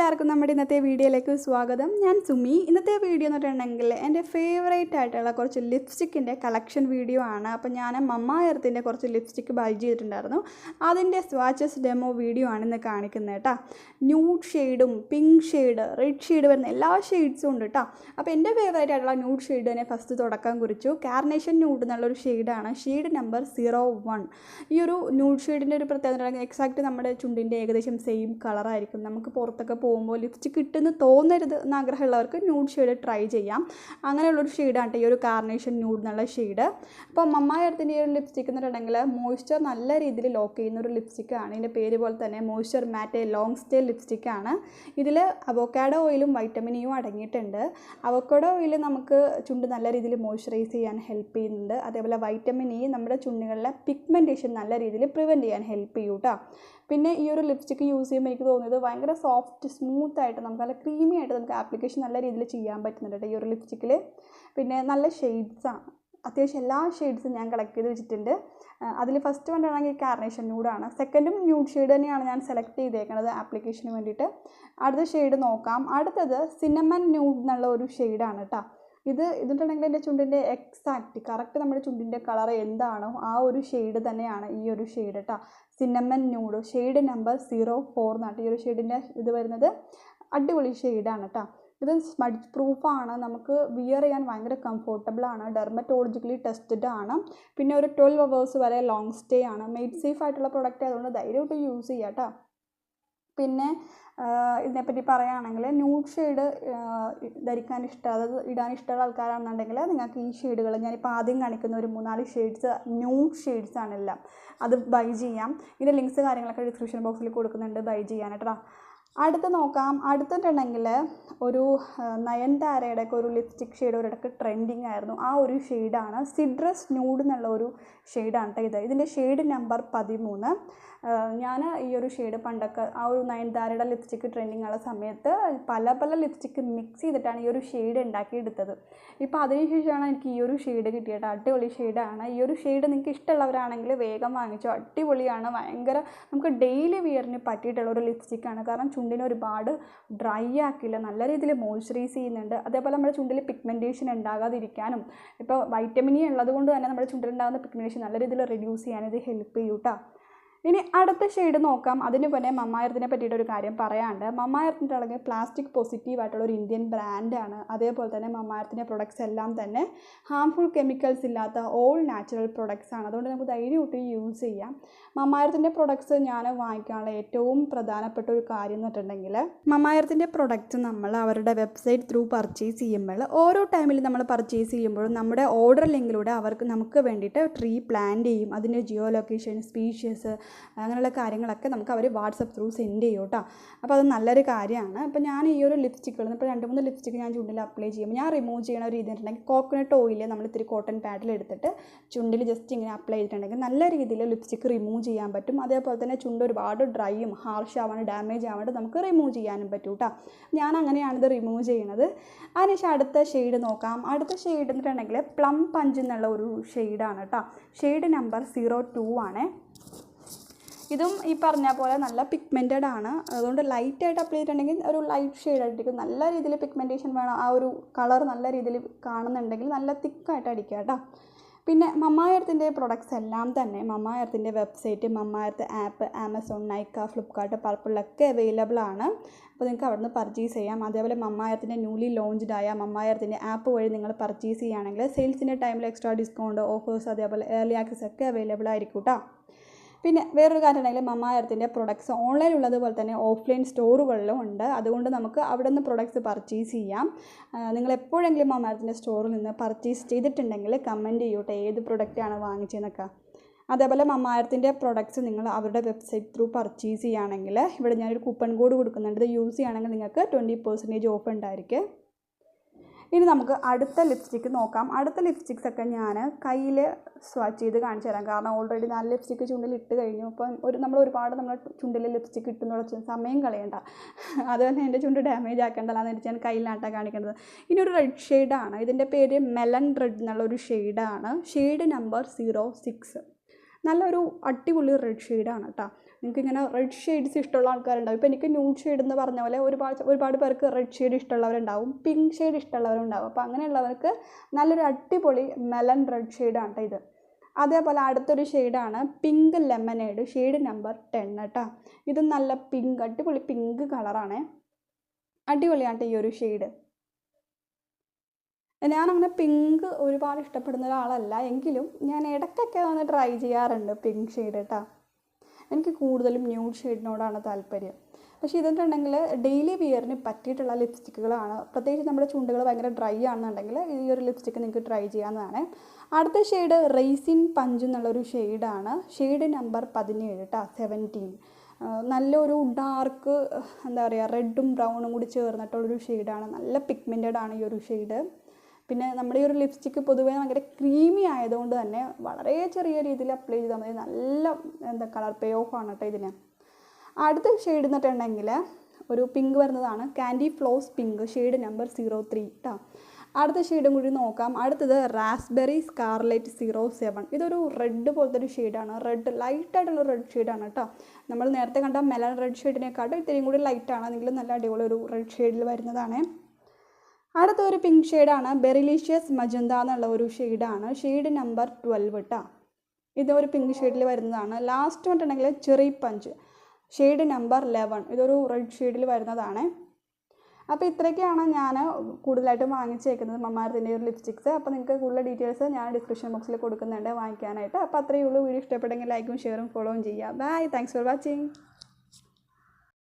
എല്ലാവർക്കും നമ്മുടെ ഇന്നത്തെ വീഡിയോയിലേക്ക് സ്വാഗതം. ഞാൻ സുമി. ഇന്നത്തെ വീഡിയോ എന്ന് പറഞ്ഞിട്ടുണ്ടെങ്കിൽ എന്റെ ഫേവറേറ്റ് ആയിട്ടുള്ള കുറച്ച് ലിപ്സ്റ്റിക്കിന്റെ കളക്ഷൻ വീഡിയോ ആണ്. അപ്പോൾ ഞാൻ മമ്മ എർത്തിന്റെ കുറച്ച് ലിപ്സ്റ്റിക്ക് ബൈ ചെയ്തിട്ടുണ്ടായിരുന്നു. അതിന്റെ സ്വാച്ചസ് ഡെമോ വീഡിയോ ആണ് ഇന്ന് കാണിക്കുന്നത് കേട്ടോ. ന്യൂഡ് ഷെയ്ഡും പിങ്ക് ഷെയ്ഡ് റെഡ് ഷെയ്ഡ് വരുന്ന എല്ലാ ഷെയ്ഡ്സും ഉണ്ട് കേട്ടോ. അപ്പോൾ എന്റെ ഫേവറേറ്റ് ആയിട്ടുള്ള ന്യൂഡ് ഷെയ്ഡ് തന്നെ ഫസ്റ്റ് തുടക്കം കുറിച്ചു. കാർണേഷൻ ന്യൂഡ് എന്നുള്ളൊരു ഷെയ്ഡാണ് ഷെയ്ഡ് നമ്പർ സീറോ വൺ ഈ ഒരു ന്യൂഡ് ഷെയ്ഡിന്റെ ഒരു പ്രത്യേകത എക്സാക്റ്റ് നമ്മുടെ ചുണ്ടിന്റെ ഏകദേശം സെയിം കളറായിരിക്കും നമുക്ക് പുറത്തൊക്കെ പോകുമ്പോൾ ലിപ്സ്റ്റിക് കിട്ടുമെന്ന് തോന്നരുത് എന്ന് ആഗ്രഹമുള്ളവർക്ക് ന്യൂഡ് ഷെയ്ഡ് ട്രൈ ചെയ്യാം. അങ്ങനെയുള്ളൊരു ഷെയ്ഡാണ് ഈ ഒരു കാർണേഷൻ ന്യൂഡ് എന്നുള്ള ഷെയ്ഡ് അപ്പോൾ മമ്മായത്തിന്റെ ഈ ഒരു ലിപ്സ്റ്റിക് എന്ന് പറഞ്ഞിട്ടുണ്ടെങ്കിൽ മോയ്സ്ചർ നല്ല രീതിയിൽ ലോക്ക് ചെയ്യുന്ന ഒരു ലിപ്സ്റ്റിക്കാണ് ഇതിന്റെ പേര് പോലെ തന്നെ മോയ്സ്ചർ മാറ്റ് ലോങ് സ്റ്റേ ലിപ്സ്റ്റിക്കാണ് ഇതിൽ അവോക്കാഡോ ഓയിലും വൈറ്റമിൻ ഇയും അടങ്ങിയിട്ടുണ്ട്. അവോക്കാഡോ ഓയിൽ നമുക്ക് ചുണ്ട് നല്ല രീതിയിൽ മോയ്സ്ചറൈസ് ചെയ്യാൻ ഹെൽപ്പ് ചെയ്യുന്നുണ്ട്. അതേപോലെ വൈറ്റമിൻ ഇ നമ്മുടെ ചുണ്ടുകളിലെ പിഗ്മെന്റേഷൻ നല്ല രീതിയിൽ പ്രിവെന്റ് ചെയ്യാൻ ഹെൽപ്പ് ചെയ്യും കേട്ടോ. പിന്നെ ഈ ഒരു ലിപ്സ്റ്റിക്ക് യൂസ് ചെയ്യുമ്പോൾ എനിക്ക് തോന്നിയത് ഭയങ്കര സോഫ്റ്റ് സ്മൂത്ത് ആയിട്ട് നമുക്ക് നല്ല ക്രീമി ആയിട്ട് നമുക്ക് ആപ്ലിക്കേഷൻ നല്ല രീതിയിൽ ചെയ്യാൻ പറ്റുന്നുണ്ട് കേട്ടോ ഈ ഒരു ലിപ്സ്റ്റിക്കിൽ പിന്നെ നല്ല ഷെയ്ഡ്സാണ് അത്യാവശ്യം എല്ലാ ഷെയ്ഡ്സും ഞാൻ കളക്ട് ചെയ്ത് വെച്ചിട്ടുണ്ട്. അതിൽ ഫസ്റ്റ് വണ്ടാണെങ്കിൽ കാർണേഷൻ ന്യൂഡാണ് സെക്കൻഡും ന്യൂഡ് ഷെയ്ഡ് തന്നെയാണ് ഞാൻ സെലക്ട് ചെയ്തേക്കുന്നത് ആപ്ലിക്കേഷന് വേണ്ടിയിട്ട്. അടുത്ത ഷെയ്ഡ് നോക്കാം. അടുത്തത് സിനമൻ ന്യൂഡ് എന്നുള്ള ഒരു ഷെയ്ഡാണ് കേട്ടോ. ഇത് ഇതിട്ടുണ്ടെങ്കിൽ എന്റെ ചുണ്ടിന്റെ എക്സാക്റ്റ് കറക്റ്റ് നമ്മുടെ ചുണ്ടിന്റെ കളർ എന്താണോ ആ ഒരു ഷെയ്ഡ് തന്നെയാണ് ഈ ഒരു ഷെയ്ഡ് കേട്ടോ cinnamon nude shade number zero four എന്നാണ് ഈ ഒരു ഷെയ്ഡിന്റെ ഇത് വരുന്നത് അടിപൊളി ഷെയ്ഡാണ് കേട്ടോ ഇത് സ്മഡ്ജ് പ്രൂഫാണ് നമുക്ക് വിയർ ചെയ്യാൻ ഭയങ്കര കംഫോർട്ടബിളാണ് ഡെർമറ്റോളജിക്കലി ടെസ്റ്റഡ് ആണ്. പിന്നെ ഒരു ട്വൽവ് അവേഴ്സ് വരെ ലോങ് സ്റ്റേ ആണ്. മെയ്ഡ് സേഫ് ആയിട്ടുള്ള പ്രൊഡക്റ്റ് ആയതുകൊണ്ട് ധൈര്യമായിട്ട് യൂസ് ചെയ്യാം കേട്ടോ പിന്നെ ഇതിനെപ്പറ്റി പറയുകയാണെങ്കിൽ ന്യൂഡ് ഷെയ്ഡ് ധരിക്കാൻ ഇഷ്ടം അതായത് ഇടാൻ ഇഷ്ടമുള്ള ആൾക്കാരാണെന്നുണ്ടെങ്കിൽ നിങ്ങൾക്ക് ഈ ഷെയ്ഡുകൾ ഞാനിപ്പോൾ ആദ്യം കാണിക്കുന്ന ഒരു മൂന്നാൽ ഷെയ്ഡ്സ് ന്യൂഡ് ഷെയ്ഡ്സ് ആണെല്ലാം അത് ബൈ ചെയ്യാം. ഇതിന്റെ ലിങ്ക്സ് കാര്യങ്ങളൊക്കെ ഡിസ്ക്രിപ്ഷൻ ബോക്സിൽ കൊടുക്കുന്നുണ്ട് ബൈ ചെയ്യാനായിട്ടോ അടുത്ത് നോക്കാം. അടുത്തിട്ടുണ്ടെങ്കിൽ ഒരു നയൻതാരയുടെ ഒക്കെ ഒരു ലിപ്സ്റ്റിക് ഷെയ്ഡ് ഒരിടക്ക് ട്രെൻഡിങ് ആയിരുന്നു. ആ ഒരു ഷെയ്ഡാണ് സിഡ്രസ് ന്യൂഡ് എന്നുള്ള ഒരു ഷെയ്ഡാണ് കേട്ടോ ഇത്. ഇതിന്റെ ഷെയ്ഡ് നമ്പർ പതിമൂന്ന്. ഞാൻ ഈ ഒരു ഷെയ്ഡ് പണ്ടൊക്കെ ആ ഒരു നയൻതാരയുടെ ലിപ്സ്റ്റിക് ട്രെൻഡിങ് ഉള്ള സമയത്ത് പല പല ലിപ്സ്റ്റിക് മിക്സ് ചെയ്തിട്ടാണ് ഈ ഒരു ഷെയ്ഡ് ഉണ്ടാക്കിയെടുത്തത്. ഇപ്പോൾ അതിനുശേഷമാണ് എനിക്ക് ഈ ഒരു ഷെയ്ഡ് കിട്ടിയത്. അടിപൊളി ഷെയ്ഡാണ് ഈ ഒരു ഷെയ്ഡ് നിങ്ങൾക്ക് ഇഷ്ടമുള്ളവരാണെങ്കിൽ വേഗം വാങ്ങിച്ചോ. അടിപൊളിയാണ്. ഭയങ്കര നമുക്ക് ഡെയിലി വിയറിന് പറ്റിയിട്ടുള്ള ഒരു ലിപ്സ്റ്റിക്കാണ് കാരണം ചുണ്ടിനെ ഒരുപാട് ഡ്രൈ ആക്കില്ല നല്ല രീതിയിൽ മോയ്സ്ചറൈസ് ചെയ്യുന്നുണ്ട്. അതേപോലെ നമ്മുടെ ചുണ്ടിൽ പിഗ്മെന്റേഷൻ ഉണ്ടാകാതിരിക്കാനും ഇപ്പോൾ വൈറ്റമിൻ ഇ ഉള്ളത് കൊണ്ട് തന്നെ നമ്മുടെ ചുണ്ടിലുണ്ടാകുന്ന പിഗ്മെന്റേഷൻ നല്ല രീതിയിൽ റെഡ്യൂസ് ചെയ്യാൻ ഇത് ഹെൽപ്പ് ചെയ്യും കേട്ടോ ഇനി അടുത്ത ഷെയ്ഡ് നോക്കാം. അതിന് മുന്നേ മമ്മായർത്തിനെ പറ്റിയിട്ട് ഒരു കാര്യം പറയാണ്ട് മമ്മായർത്തിന്റെ ആണെങ്കിൽ പ്ലാസ്റ്റിക് പോസിറ്റീവ് ആയിട്ടുള്ള ഒരു ഇന്ത്യൻ ബ്രാൻഡാണ് അതേപോലെ തന്നെ മമ്മായർത്തിന്റെ പ്രൊഡക്ട്സ് എല്ലാം തന്നെ ഹാംഫുൾ കെമിക്കൽസ് ഇല്ലാത്ത ഓൾ നാച്ചുറൽ പ്രൊഡക്ട്സ് ആണ്. അതുകൊണ്ട് നമുക്ക് ധൈര്യമായിട്ട് യൂസ് ചെയ്യാം. മമ്മായർത്തിന്റെ പ്രൊഡക്ട്സ് ഞാൻ വാങ്ങിക്കാനുള്ള ഏറ്റവും പ്രധാനപ്പെട്ട ഒരു കാര്യം എന്ന് പറഞ്ഞിട്ടുണ്ടെങ്കിൽ മമ്മായർത്തിന്റെ പ്രൊഡക്റ്റ് നമ്മൾ അവരുടെ വെബ്സൈറ്റ് ത്രൂ പർച്ചേസ് ചെയ്യുമ്പോൾ ഓരോ ടൈമിൽ നമ്മൾ പർച്ചേസ് ചെയ്യുമ്പോഴും നമ്മുടെ ഓർഡർ ലിങ്കിലൂടെ അവർക്ക് നമുക്ക് വേണ്ടിയിട്ട് ട്രീ പ്ലാൻ ചെയ്യും. അതിന്റെ ജിയോ ലൊക്കേഷൻ സ്പീഷ്യസ് അങ്ങനെയുള്ള കാര്യങ്ങളൊക്കെ നമുക്ക് അവർ വാട്സപ്പ് ത്രൂ സെൻഡ് ചെയ്യും കേട്ടോ. അപ്പോൾ അത് നല്ലൊരു കാര്യമാണ്. അപ്പോൾ ഞാൻ ഈ ഒരു ലിപ്സ്റ്റിക്കുകൾ ഇപ്പോൾ രണ്ട് മൂന്ന് ലിപ്സ്റ്റിക്ക് ഞാൻ ചുണ്ടിൽ അപ്ലൈ ചെയ്യുമ്പോൾ ഞാൻ റിമൂവ് ചെയ്യണ ഒരു രീതി ഉണ്ടെങ്കിൽ കോക്കനട്ട് ഓയിൽ നമ്മൾ ഇത്തിരി കോട്ടൺ പാഡിൽ എടുത്തിട്ട് ചുണ്ടിൽ ജസ്റ്റ് ഇങ്ങനെ അപ്ലൈ ചെയ്തിട്ടുണ്ടെങ്കിൽ നല്ല രീതിയിൽ ലിപ്സ്റ്റിക്ക് റിമൂവ് ചെയ്യാൻ പറ്റും. അതേപോലെ തന്നെ ചുണ്ട് ഒരുപാട് ഡ്രൈയും ഹാർഷ് ആവാണ്ട് ഡാമേജ് ആവാണ്ട് നമുക്ക് റിമൂവ് ചെയ്യാനും പറ്റും കേട്ടോ. ഞാൻ ഇത് റിമൂവ് ചെയ്യണത്. അതിനുശേഷം അടുത്ത ഷെയ്ഡ് നോക്കാം. അടുത്ത ഷെയ്ഡ് എന്നിട്ടുണ്ടെങ്കിൽ പ്ലം പഞ്ച് എന്നുള്ള ഒരു ഷെയ്ഡാണ് കേട്ടോ. ഷെയ്ഡ് നമ്പർ സീറോ ടു ആണ്. ഇതും ഈ പറഞ്ഞ പോലെ നല്ല പിഗ്മെന്റഡ് ആണ്. അതുകൊണ്ട് ലൈറ്റായിട്ട് അപ്ലൈ ചെയ്തിട്ടുണ്ടെങ്കിൽ ഒരു ലൈറ്റ് ഷെയ്ഡ് ആയിട്ടിരിക്കും. നല്ല രീതിയിൽ പിഗ്മെന്റേഷൻ വേണം. ആ ഒരു കളർ നല്ല രീതിയിൽ കാണുന്നുണ്ടെങ്കിൽ നല്ല തിക്കായിട്ട് അടിക്കുക കേട്ടോ. പിന്നെ മമ്മായർത്തിന്റെ പ്രൊഡക്ട്സ് എല്ലാം തന്നെ മമ്മായർത്തിന്റെ website Mamaearth app Amazon Nykaa Flipkart പർപ്പിളൊക്കെ available ആണ്. അപ്പോൾ നിങ്ങൾക്ക് അവിടെ നിന്ന് പർച്ചേസ് ചെയ്യാം. അതേപോലെ മമ്മായർത്തിന്റെ ന്യൂലി ലോഞ്ച്ഡ് ആയ മമ്മായർത്തിന്റെ ആപ്പ് വഴി നിങ്ങൾ പർച്ചേസ് ചെയ്യുകയാണെങ്കിൽ സെയിൽസിന്റെ ടൈമിൽ എക്സ്ട്രാ ഡിസ്കൗണ്ട് ഓഫേഴ്സ് അതേപോലെ ഏർലി ആക്സസ് ഒക്കെ അവൈലബിൾ ആയിരിക്കും കേട്ടോ. പിന്നെ വേറൊരു കാര്യം ഉണ്ടെങ്കിൽ മമ്മായർത്തിന്റെ പ്രൊഡക്ട്സ് ഓൺലൈൻ ഉള്ളതുപോലെ തന്നെ ഓഫ്ലൈൻ സ്റ്റോറുകളിലും ഉണ്ട്. അതുകൊണ്ട് നമുക്ക് അവിടെ നിന്ന് പ്രൊഡക്ട്സ് പർച്ചേസ് ചെയ്യാം നിങ്ങൾ എപ്പോഴെങ്കിലും മമ്മായർത്തിന്റെ സ്റ്റോറിൽ നിന്ന് പർച്ചേസ് ചെയ്തിട്ടുണ്ടെങ്കിൽ കമന്റ് ചെയ്യൂട്ടെ ഏത് പ്രൊഡക്റ്റാണ് വാങ്ങിച്ചതെന്നൊക്കെ. അതേപോലെ മമ്മായിരത്തിന്റെ പ്രൊഡക്ട്സ് നിങ്ങൾ അവരുടെ വെബ്സൈറ്റ് ത്രൂ പർച്ചേസ് ചെയ്യുകയാണെങ്കിൽ ഇവിടെ ഞാനൊരു കൂപ്പൺ കോഡ് കൊടുക്കുന്നുണ്ട്. ഇത് യൂസ് ചെയ്യുകയാണെങ്കിൽ നിങ്ങൾക്ക് ട്വന്റി പെർസെന്റേജ് ഓഫ് ഉണ്ടായിരിക്കും. ഇനി നമുക്ക് അടുത്ത ലിപ്സ്റ്റിക്ക് നോക്കാം. അടുത്ത ലിപ്സ്റ്റിക്സ് ഒക്കെ ഞാൻ കയ്യിൽ സ്വാച്ച് ചെയ്ത് കാണിച്ചു തരാം. കാരണം ഓൾറെഡി നാല് ലിപ്സ്റ്റിക്ക് ചുണ്ടിൽ ഇട്ട് കഴിഞ്ഞു. അപ്പം ഒരു നമ്മൾ ഒരുപാട് നമ്മൾ ചുണ്ടിൽ ലിപ്സ്റ്റിക്ക് ഇട്ടുന്നുള്ള സമയം കളയണ്ട. അത് തന്നെ എന്റെ ചുണ്ട് ഡാമേജ് ആക്കേണ്ടല്ലോ എന്ന് ഞാൻ കയ്യിലാട്ടാണ് കാണിക്കുന്നത് ഇനി ഒരു റെഡ് ഷെയ്ഡാണ് ഇതിന്റെ പേര് മെലൻ റെഡ് എന്നുള്ള ഒരു ഷെയ്ഡാണ് ഷെയ്ഡ് നമ്പർ സീറോ സിക്സ് നല്ലൊരു അടിപൊളി റെഡ് ഷെയ്ഡാണ് കേട്ടോ നിങ്ങൾക്ക് റെഡ് ഷെയ്ഡ്സ് ഇഷ്ടമുള്ള ആൾക്കാരുണ്ടാവും. ഇപ്പോൾ എനിക്ക് ന്യൂഡ് ഷെയ്ഡ് എന്ന് പറഞ്ഞ പോലെ ഒരുപാട് ഒരുപാട് പേർക്ക് റെഡ് ഷെയ്ഡ് ഇഷ്ടമുള്ളവരുണ്ടാവും. പിങ്ക് ഷെയ്ഡ് ഇഷ്ടമുള്ളവരുണ്ടാവും. അപ്പോൾ അങ്ങനെയുള്ളവർക്ക് നല്ലൊരു അടിപൊളി മെലൺ റെഡ് ഷെയ്ഡാണ് ഇത്. അതേപോലെ അടുത്തൊരു ഷെയ്ഡാണ് pink lemonade shade number ten കേട്ടോ ഇത് നല്ല പിങ്ക് അടിപൊളി പിങ്ക് കളറാണ് അടിപൊളിയാണ് ഈ ഒരു ഷെയ്ഡ് ഞാനങ്ങനെ പിങ്ക് ഒരുപാട് ഇഷ്ടപ്പെടുന്ന ഒരാളല്ല. എങ്കിലും ഞാൻ ഇടയ്ക്കൊക്കെ ഒന്ന് ട്രൈ ചെയ്യാറുണ്ട് പിങ്ക് ഷെയ്ഡ് കേട്ടോ എനിക്ക് കൂടുതലും ന്യൂഡ് ഷെയ്ഡിനോടാണ് താല്പര്യം. പക്ഷേ ഇതെന്നുണ്ടെങ്കിൽ ഡെയിലി വിയറിന് പറ്റിയിട്ടുള്ള ലിപ്സ്റ്റിക്കുകളാണ് പ്രത്യേകിച്ച് നമ്മുടെ ചുണ്ടുകൾ ഭയങ്കര ഡ്രൈ ആണെന്നുണ്ടെങ്കിൽ ഈ ഒരു ലിപ്സ്റ്റിക്ക് നിങ്ങൾക്ക് ട്രൈ ചെയ്യാവുന്നതാണ്. അടുത്ത ഷെയ്ഡ് റേസിൻ പഞ്ച് എന്നുള്ളൊരു ഷെയ്ഡാണ് ഷെയ്ഡ് നമ്പർ പതിനേഴ് കേട്ടോ സെവന്റീൻ നല്ലൊരു ഡാർക്ക് എന്താ പറയുക റെഡും ബ്രൗണും കൂടി ചേർന്നിട്ടുള്ളൊരു ഷെയ്ഡാണ് നല്ല പിഗ്മെന്റഡ് ആണ് ഈ ഒരു ഷെയ്ഡ് പിന്നെ നമ്മുടെ ഈ ഒരു ലിപ്സ്റ്റിക്ക് പൊതുവേ ഭയങ്കര ക്രീമി ആയതുകൊണ്ട് തന്നെ വളരെ ചെറിയ രീതിയിൽ അപ്ലൈ ചെയ്താൽ മതി. നല്ല എന്താ കളർ പേ ഓഫ് ആണ് കേട്ടോ ഇതിന്. അടുത്ത ഷെയ്ഡ് എന്നിട്ടുണ്ടെങ്കിൽ ഒരു പിങ്ക് വരുന്നതാണ് candy floss pink shade number zero three കേട്ടോ അടുത്ത ഷെയ്ഡും കൂടി നോക്കാം. അടുത്തത് റാസ്ബെറി സ്കാർലൈറ്റ് സീറോ സെവൻ ഇതൊരു റെഡ് പോലത്തെ ഒരു ഷെയ്ഡാണ് റെഡ് ലൈറ്റായിട്ടുള്ള റെഡ് ഷെയ്ഡാണ് കേട്ടോ. നമ്മൾ നേരത്തെ കണ്ട മെലൺ റെഡ് ഷെയ്ഡിനെക്കാട്ടും ഇത്തിരിയും കൂടി ലൈറ്റാണ് എങ്കിലും നല്ല അടിപൊളി ഒരു റെഡ് ഷെയ്ഡിൽ വരുന്നതാണ്. അടുത്ത ഒരു പിങ്ക് ഷെയ്ഡാണ് ബെറിലീഷ്യസ് മജന്ത എന്നുള്ള ഒരു ഷെയ്ഡാണ് ഷെയ്ഡ് നമ്പർ ട്വൽവ് കേട്ടോ ഇത് ഒരു പിങ്ക് ഷെയ്ഡിൽ വരുന്നതാണ്. ലാസ്റ്റ് വന്നിട്ടുണ്ടെങ്കിൽ cherry punch shade number eleven ഇതൊരു റെഡ് ഷെയ്ഡിൽ വരുന്നതാണ്. അപ്പോൾ ഇത്രയൊക്കെയാണ് ഞാൻ കൂടുതലായിട്ടും വാങ്ങിച്ചേക്കുന്നത് മമ്മാരത്തിന്റെ ഒരു ലിപ്സ്റ്റിക്സ് അപ്പോൾ നിങ്ങൾക്ക് കൂടുതൽ ഡീറ്റെയിൽസ് ഞാൻ ഡിസ്ക്രിപ്ഷൻ ബോക്സിൽ കൊടുക്കുന്നുണ്ട് വാങ്ങിക്കാനായിട്ട്. അപ്പോൾ അത്രയേ ഉള്ളൂ. വീഡിയോ ഇഷ്ടപ്പെട്ടെങ്കിൽ ലൈക്കും ഷെയറും ഫോളോവും ചെയ്യുക. Bye thanks for watching